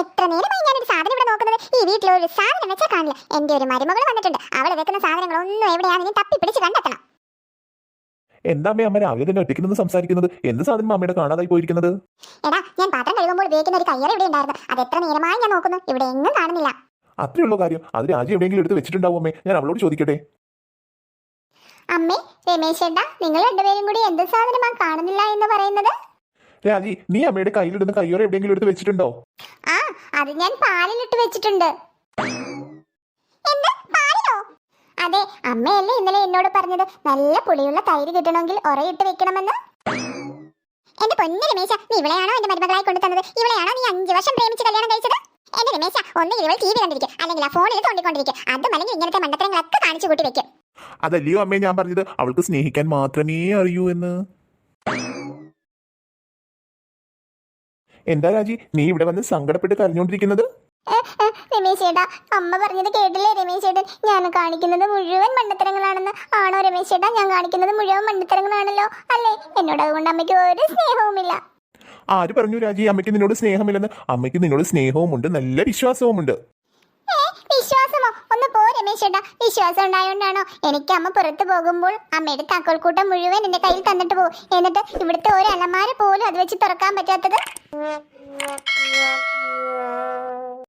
എത്ര നേരമായി ഞാനൊരു സാധനം ഇവിടെ നോക്കുന്നത്? ഈ വീട്ടിൽ ഒരു സാധനം വെച്ചാൽ കാണില്ല. എന്റെ ഒരു മരുമകൾ വന്നിട്ടുണ്ട്. അവൾ വെക്കുന്ന സാധനങ്ങളൊന്നും എവിടെയാണെന്ന് തപ്പി പിടിച്ച് കണ്ടെത്തണം. എന്താ അമ്മേ അമ്മ രാവിലെ തന്നെ ഒറ്റയ്ക്ക് നിന്ന് സംസാരിക്കുന്നത്? എന്ത് സാധനം അമ്മയുടെ കാണാതായി പോയിരിക്കുന്നത്? എടാ ഞാൻ പാത്രം കഴുകുമ്പോൾ ഉപയോഗിക്കുന്ന ഒരു കയ്യറ ഇവിടെ ഉണ്ടായിരുന്നു. അത് എത്ര നേരമായി ഞാൻ നോക്കുന്നു. ഇവിടെ എങ്ങും കാണുന്നില്ല. അത്രേ ഉള്ളൂ കാര്യം. അത് രാജി എവിടെയെങ്കിലും എടുത്ത് വെച്ചിട്ടുണ്ടാവും അമ്മേ. ഞാൻ അവളോട് ചോദിക്കട്ടെ. അമ്മേ രമേശ് ഏട്ടാ നിങ്ങൾ രണ്ടുപേരും കൂടി എന്ത് സാധനമാണ് കാണുന്നില്ല എന്ന് പറയുന്നത്? രാജി നീ അമ്മയുടെ കയ്യിലിടുന്ന കയ്യോറ എവിടെയെങ്കിലും എടുത്ത് വെച്ചിട്ടുണ്ടോ? ആ അത് ഞാൻ പാലിലിട്ട് വെച്ചിട്ടുണ്ട്. അതെ അമ്മയല്ലേ ഇന്നലെ എന്നോട് പറഞ്ഞത് നല്ല പുളിയുള്ള തൈര് കിട്ടണമെങ്കിൽ ഒറയിട്ട് വെക്കണമെന്ന്. എന്റെ പൊന്നു രമേശ നീ ഇവളെയാണോ എന്റെ മരുമകളായി കൊണ്ടു തന്നത്? ഇവളെയാണോ നീ അഞ്ചു വർഷം പ്രേമിച്ച് കല്യാണം കഴിച്ചത്? എന്റെ രമേശ ഒന്ന് ഇവൾ ടി വി കണ്ടിരിക്കും അല്ലെങ്കിൽ ആ ഫോണിൽ തോണ്ടിക്കൊണ്ടിരിക്കും. അതും അല്ലെങ്കിൽ ഇങ്ങനത്തെ മണ്ടത്തരങ്ങളൊക്കെ കാണിച്ചു കൂട്ടി വെക്കും. അതല്ലയോ അമ്മേ ഞാൻ പറഞ്ഞത് അവൾക്ക് സ്നേഹിക്കാൻ മാത്രമേ അറിയൂ എന്ന്. എന്താ രാജി? നീ ഇവിടെ വന്ന് സങ്കടപ്പെട്ട് കരഞ്ഞോണ്ടിരിക്കുന്നത്? രമേശ് ചേട്ടാ അമ്മ പറഞ്ഞത് കേട്ടില്ലേ രമേശ് ചേട്ടൻ? ഞാൻ കാണിക്കുന്നത് മുഴുവൻ മണ്ടത്തരങ്ങളാണെന്ന്. ആണോ രമേശ് ചേട്ടാ? ഞാൻ കാണിക്കുന്നത് മുഴുവൻ മണ്ടത്തരങ്ങളാണല്ലോ അല്ലേ? എന്നോട് അതുകൊണ്ട് അമ്മയ്ക്ക് ഒരു സ്നേഹവുമില്ല. ആര് പറഞ്ഞു രാജി? അമ്മയ്ക്ക് നിന്നോട് സ്നേഹമില്ലെന്ന്. അമ്മയ്ക്ക് നിന്നോട് സ്നേഹവുമുണ്ട് നല്ല വിശ്വാസവുമുണ്ട്. ഒന്ന് പോ രമേശ് ചേട്ടാ വിശ്വാസം ഉണ്ടായോണ്ടാണോ? എനിക്ക് അമ്മ പുറത്തു പോകുമ്പോൾ അമ്മയുടെ താക്കോൽക്കൂട്ടം മുഴുവൻ എന്റെ കയ്യിൽ തന്നിട്ട് പോകും. എന്നിട്ട് ഇവിടുത്തെ ഒരു അലമാര പോലും അത് വെച്ച് തുറക്കാൻ പറ്റാത്തത്?